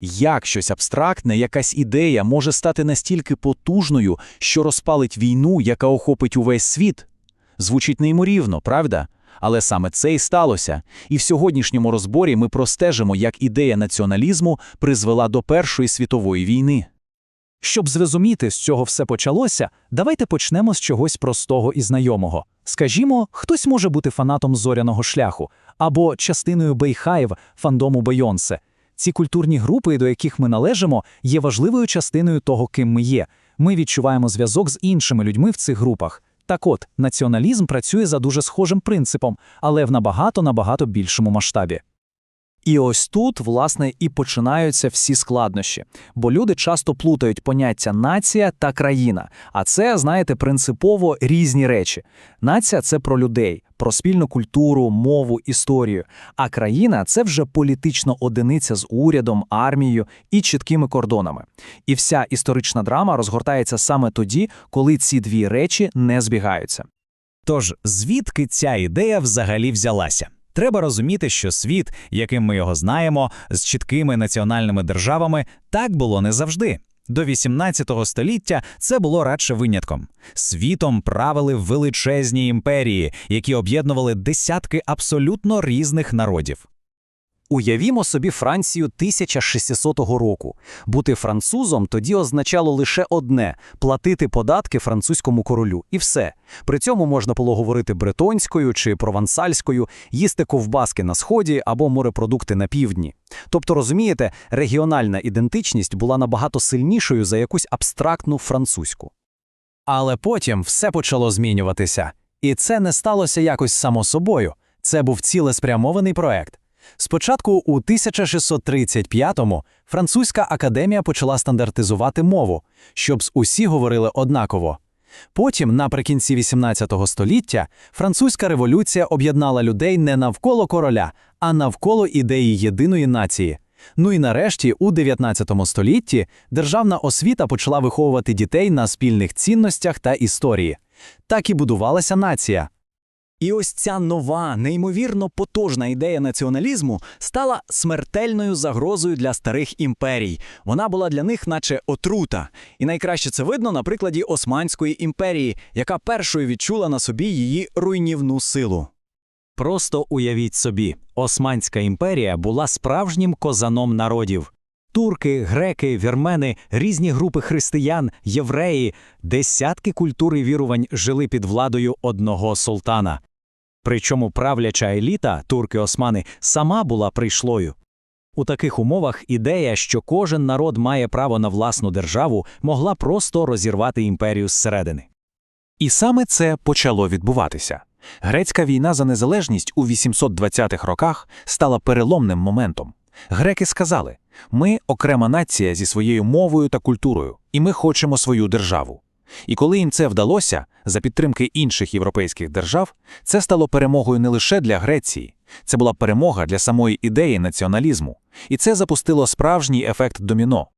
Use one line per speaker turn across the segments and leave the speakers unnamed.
Як щось абстрактне, якась ідея може стати настільки потужною, що розпалить війну, яка охопить увесь світ? Звучить неймовірно, правда? Але саме це і сталося. І в сьогоднішньому розборі ми простежимо, як ідея націоналізму призвела до Першої світової війни.
Щоб зрозуміти, з чого все почалося, давайте почнемо з чогось простого і знайомого. Скажімо, хтось може бути фанатом зоряного шляху або частиною Бейхаєв, фандому Бейонсе. Ці культурні групи, до яких ми належимо, є важливою частиною того, ким ми є. Ми відчуваємо зв'язок з іншими людьми в цих групах. Так от, націоналізм працює за дуже схожим принципом, але в набагато-набагато більшому масштабі. І ось тут, власне, і починаються всі складнощі, бо люди часто плутають поняття нація та країна. А це, знаєте, принципово різні речі. Нація це про людей, про спільну культуру, мову, історію. А країна це вже політична одиниця з урядом, армією і чіткими кордонами. І вся історична драма розгортається саме тоді, коли ці дві речі не збігаються.
Тож, звідки ця ідея взагалі взялася? Треба розуміти, що світ, яким ми його знаємо, з чіткими національними державами, так було не завжди. До 18 століття це було радше винятком. Світом правили величезні імперії, які об'єднували десятки абсолютно різних народів.
Уявімо собі Францію 1600 року. Бути французом тоді означало лише одне платити податки французькому королю, і все. При цьому можна було говорити бретонською чи провансальською, їсти ковбаски на сході або морепродукти на півдні. Тобто, розумієте, регіональна ідентичність була набагато сильнішою за якусь абстрактну французьку.
Але потім все почало змінюватися. І це не сталося якось само собою. Це був цілеспрямований проект. Спочатку у 1635-му Французька академія почала стандартизувати мову, щоб усі говорили однаково. Потім, наприкінці 18 століття, французька революція об'єднала людей не навколо короля, а навколо ідеї єдиної нації. Ну і нарешті, у 19 столітті, державна освіта почала виховувати дітей на спільних цінностях та історії. Так і будувалася нація.
І ось ця нова, неймовірно потужна ідея націоналізму стала смертельною загрозою для старих імперій. Вона була для них, наче отрута. І найкраще це видно на прикладі Османської імперії, яка першою відчула на собі її руйнівну силу.
Просто уявіть собі, Османська імперія була справжнім козаном народів. Турки, греки, вірмени, різні групи християн, євреї, десятки культур і вірувань жили під владою одного султана. Причому правляча еліта, турки-османи, сама була прийшлою. У таких умовах ідея, що кожен народ має право на власну державу, могла просто розірвати імперію зсередини. І саме це почало відбуватися. Грецька війна за незалежність у 820-х роках стала переломним моментом. Греки сказали: ми окрема нація зі своєю мовою та культурою, і ми хочемо свою державу. І коли їм це вдалося, за підтримки інших європейських держав, це стало перемогою не лише для Греції, це була перемога для самої ідеї націоналізму, і це запустило справжній ефект доміно.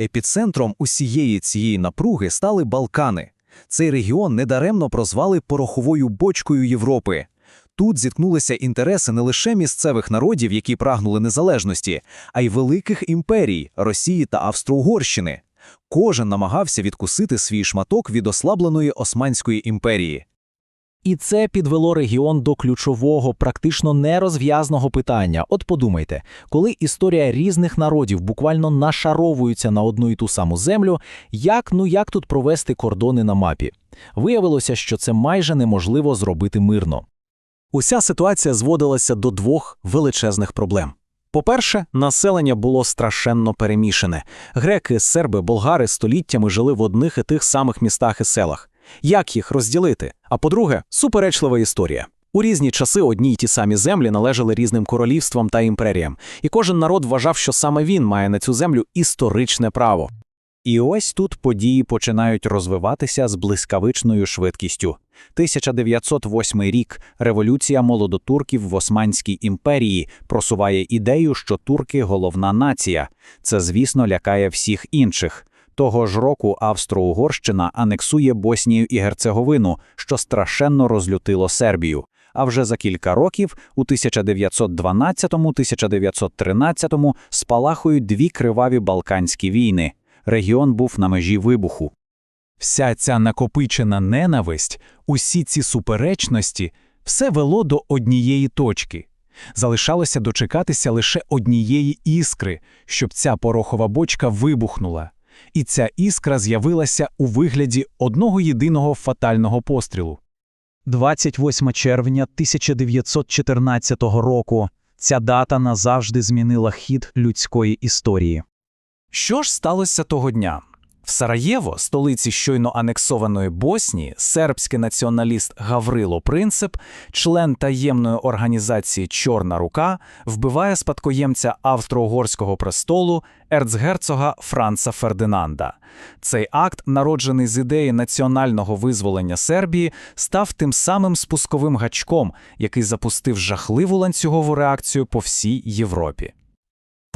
Епіцентром усієї цієї напруги стали Балкани. Цей регіон недаремно прозвали пороховою бочкою Європи. Тут зіткнулися інтереси не лише місцевих народів, які прагнули незалежності, а й великих імперій Росії та Австро-Угорщини. Кожен намагався відкусити свій шматок від ослабленої Османської імперії. І це підвело регіон до ключового, практично нерозв'язного питання. От подумайте, коли історія різних народів буквально нашаровується на одну і ту саму землю, як ну як тут провести кордони на мапі? Виявилося, що це майже неможливо зробити мирно. Уся ситуація зводилася до двох величезних проблем. По-перше, населення було страшенно перемішане. Греки, серби, болгари століттями жили в одних і тих самих містах і селах. Як їх розділити? А по-друге, суперечлива історія. У різні часи одні й ті самі землі належали різним королівствам та імперіям, і кожен народ вважав, що саме він має на цю землю історичне право. І ось тут події починають розвиватися з блискавичною швидкістю. 1908 рік революція молодотурків в Османській імперії просуває ідею, що турки головна нація. Це, звісно, лякає всіх інших. Того ж року Австро-Угорщина анексує Боснію і Герцеговину, що страшенно розлютило Сербію.
а вже за кілька років, у 1912-1913 спалахують дві криваві Балканські війни. Регіон був на межі вибуху. Вся ця накопичена ненависть, усі ці суперечності – все вело до однієї точки. Залишалося дочекатися лише однієї іскри, щоб ця порохова бочка вибухнула. І ця іскра з'явилася у вигляді одного єдиного фатального пострілу.
28 червня 1914 року. Ця дата назавжди змінила хід людської історії.
Що ж сталося того дня? В Сараєво, столиці щойно анексованої Боснії, сербський націоналіст Гаврило Принцип, член таємної організації Чорна рука, вбиває спадкоємця австро-угорського престолу ерцгерцога Франца Фердинанда. Цей акт, народжений з ідеї національного визволення Сербії, став тим самим спусковим гачком, який запустив жахливу ланцюгову реакцію по всій Європі.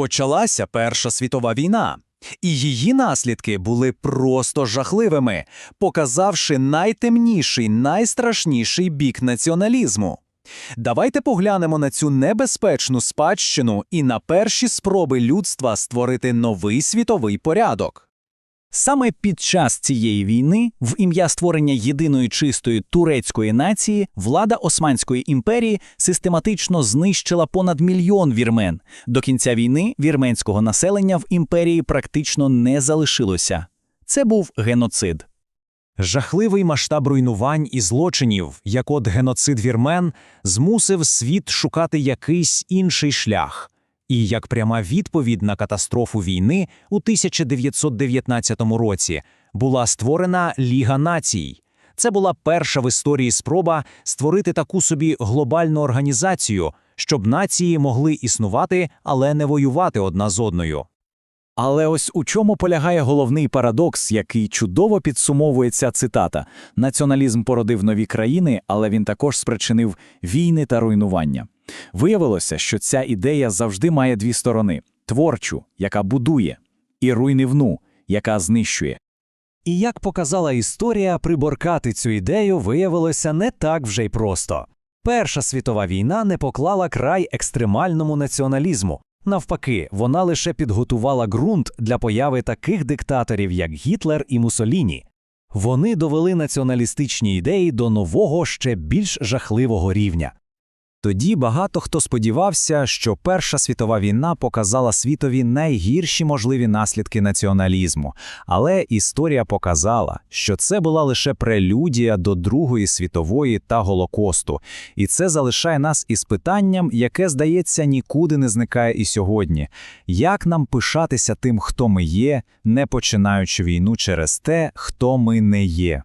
Почалася Перша світова війна, і її наслідки були просто жахливими, показавши найтемніший, найстрашніший бік націоналізму. Давайте поглянемо на цю небезпечну спадщину і на перші спроби людства створити новий світовий порядок.
Саме під час цієї війни, в ім'я створення єдиної чистої турецької нації, влада Османської імперії систематично знищила понад мільйон вірмен. До кінця війни вірменського населення в імперії практично не залишилося. Це був геноцид.
Жахливий масштаб руйнувань і злочинів, як от геноцид вірмен, змусив світ шукати якийсь інший шлях. І як пряма відповідь на катастрофу війни у 1919 році була створена Ліга націй. Це була перша в історії спроба створити таку собі глобальну організацію, щоб нації могли існувати, але не воювати одна з одною.
Але ось у чому полягає головний парадокс, який чудово підсумовує ця цитата: націоналізм породив нові країни, але він також спричинив війни та руйнування. Виявилося, що ця ідея завжди має дві сторони: творчу, яка будує, і руйнівну, яка знищує.
І як показала історія, приборкати цю ідею виявилося не так вже й просто. Перша світова війна не поклала край екстремальному націоналізму. Навпаки, вона лише підготувала ґрунт для появи таких диктаторів, як Гітлер і Муссоліні. Вони довели націоналістичні ідеї до нового, ще більш жахливого рівня.
Тоді багато хто сподівався, що Перша світова війна показала світові найгірші можливі наслідки націоналізму, але історія показала, що це була лише прелюдія до Другої світової та Голокосту, і це залишає нас із питанням, яке, здається, нікуди не зникає і сьогодні: як нам пишатися тим, хто ми є, не починаючи війну через те, хто ми не є.